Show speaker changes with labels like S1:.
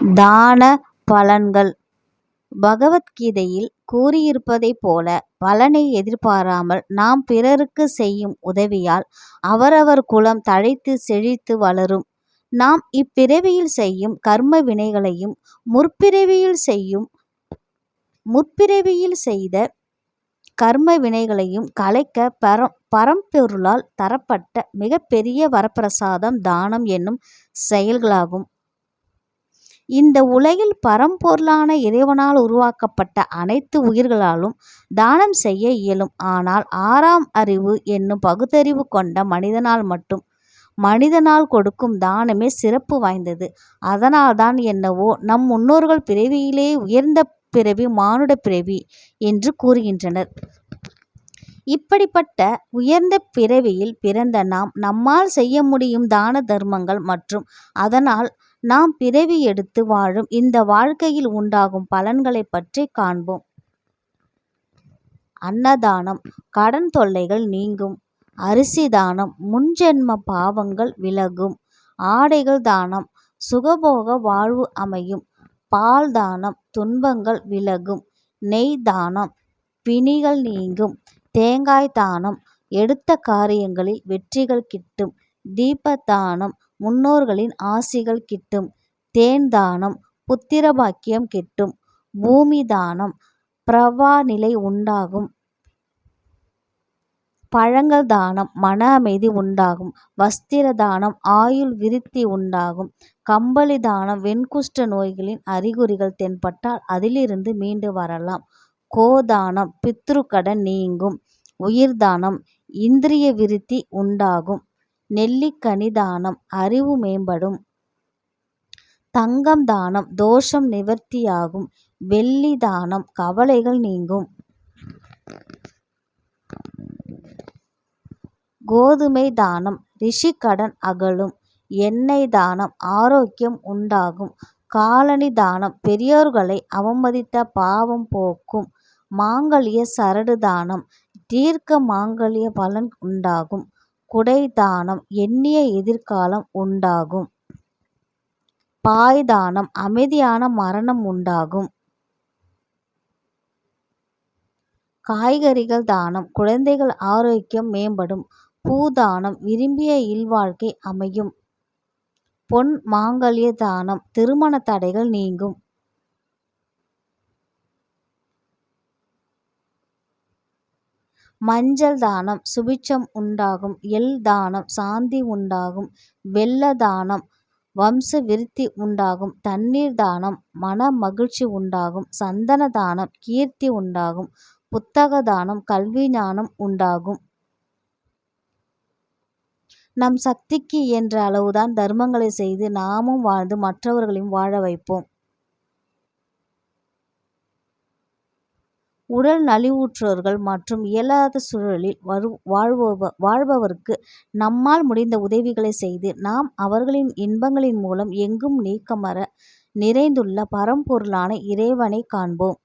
S1: தான பலன்கள் பகவத்கீதையில் கூறியிருப்பதைப் போல பலனை எதிர்பாராமல் நாம் பிறருக்கு செய்யும் உதவியால் அவரவர் குலம் தழைத்து செழித்து வளரும். நாம் இப்பிறவியில் செய்யும் கர்ம வினைகளையும் முற்பிறவியில் செய்யும் முற்பிறவியில் செய்த கர்ம வினைகளையும் கலைக்க பரம் பரம்பொருளால் தரப்பட்ட மிகப்பெரிய வரப்பிரசாதம் தானம் என்னும் செயல்களாகும். இந்த உலகில் பரம்பொருளான இறைவனால் உருவாக்கப்பட்ட அனைத்து உயிர்களாலும் தானம் செய்ய இயலும். ஆனால் ஆறாம் அறிவு என்னும் பகுத்தறிவு கொண்ட மனிதனால் மட்டும் மனிதனால் கொடுக்கும் தானமே சிறப்பு வாய்ந்தது. அதனால்தான் என்னவோ நம் முன்னோர்கள் பிறவியிலே உயர்ந்த பிறவி மானுடப் பிறவி என்று கூறுகின்றனர். இப்படிப்பட்ட உயர்ந்த பிறவியில் பிறந்த நாம் நம்மால் செய்ய முடியும் தான தர்மங்கள் மற்றும் அதனால் நாம் பிறவி எடுத்து வாழும் இந்த வாழ்க்கையில் உண்டாகும் பலன்களைப் பற்றி காண்போம். அன்னதானம் கடன் தொல்லைகள் நீங்கும். அரிசி தானம் முன்ஜென்ம பாவங்கள் விலகும். ஆடைகள் தானம் சுகபோக வாழ்வு அமையும். பால் தானம் துன்பங்கள் விலகும். நெய் தானம் பிணிகள் நீங்கும். தேங்காய் தானம் எடுத்த காரியங்களில் வெற்றிகள் கிட்டும். தீப தானம் முன்னோர்களின் ஆசிகள் கிட்டும். தேன் தானம் புத்திர பாக்கியம் கிட்டும். பூமி தானம் பிரவாநிலை உண்டாகும். பழங்கள் தானம் மன அமைதி உண்டாகும். வஸ்திர தானம் ஆயுள் விருத்தி உண்டாகும். கம்பளி தானம் வெண்குஷ்ட நோய்களின் அறிகுறிகள் தென்பட்டால் அதிலிருந்து மீண்டு வரலாம். கோ தானம் பித்ரு கடன் நீங்கும். உயிர் தானம் இந்திரிய விருத்தி உண்டாகும். நெல்லிக்கனி தானம் அறிவு மேம்படும். தங்கம் தானம் தோஷம் நிவர்த்தியாகும். வெள்ளி தானம் கவலைகள் நீங்கும். கோதுமை தானம் ரிஷி கடன் அகலும். எண்ணெய் தானம் ஆரோக்கியம் உண்டாகும். காலணி தானம் பெரியோர்களை அவமதித்த பாவம் போக்கும். மாங்கல்ய சரடு தானம் தீர்க்க மாங்கல்ய பலன் உண்டாகும். குடை தானம் எண்ணிய எதிர்காலம் உண்டாகும். பாய் தானம் அமைதியான மரணம் உண்டாகும். காய்கறிகள் தானம் குழந்தைகள் ஆரோக்கியம் மேம்படும். பூ தானம் விரும்பிய இல்வாழ்க்கை அமையும். பொன் மாங்கல்ய தானம் திருமண தடைகள் நீங்கும். மஞ்சள் தானம் சுபிட்சம் உண்டாகும். எள் தானம் சாந்தி உண்டாகும். வெள்ள தானம் வம்ச விருத்தி உண்டாகும். தண்ணீர் தானம் மன மகிழ்ச்சி உண்டாகும். சந்தன தானம் கீர்த்தி உண்டாகும். புத்தக தானம் கல்வி ஞானம் உண்டாகும். நம் சக்திக்கு என்ற அளவுதான் தர்மங்களை செய்து நாமும் வாழ்ந்து மற்றவர்களையும் வாழ வைப்போம். உடல் நலிவுற்றோர்கள் மற்றும் இயலாத சூழலில் வாழ்பவருக்கு நம்மால் முடிந்த உதவிகளை செய்து நாம் அவர்களின் இன்பங்களின் மூலம் எங்கும் நீக்கமற நிறைந்துள்ள பரம்பொருளான இறைவனைக் காண்போம்.